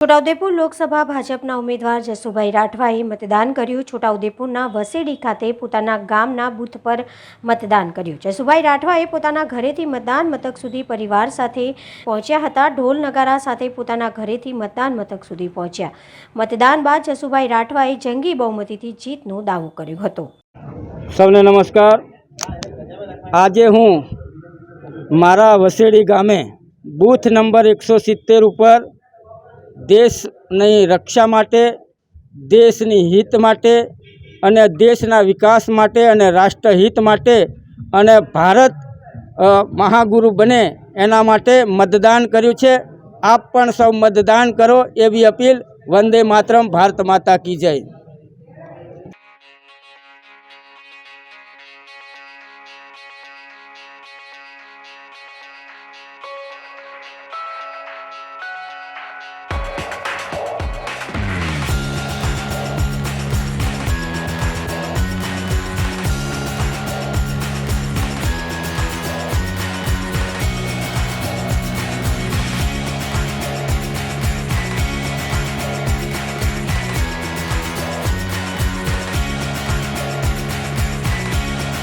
છોટાઉદેપુર લોકસભા ભાજપના ઉમેદવાર જસુભાઈ રાઠવાએ મતદાન કર્યું. છોટાઉદેપુરના વસેડી ખાતે પોતાના ગામના બૂથ પર મતદાન કર્યું. જસુભાઈ રાઠવાએ પોતાના ઘરેથી મતદાન મથક સુધી પરિવાર સાથે પહોંચ્યા હતા. ઢોલ નગારા સાથે પોતાના ઘરેથી મતદાન મથક સુધી પહોંચ્યા. મતદાન બાદ જસુભાઈ રાઠવાએ જંગી બહુમતીથી જીતનો દાવો કર્યો હતો. સૌને નમસ્કાર. આજે હું મારા વસેડી ગામે બૂથ નંબર એકસો સિત્તેર ઉપર દેશની રક્ષા માટે, દેશની હિત માટે અને દેશના વિકાસ માટે અને રાષ્ટ્રહિત માટે અને ભારત મહાગુરુ બને એના માટે મતદાન કર્યું છે. આપ પણ સૌ મતદાન કરો એવી અપીલ વંદે માતરમ, ભારત માતા કી જય.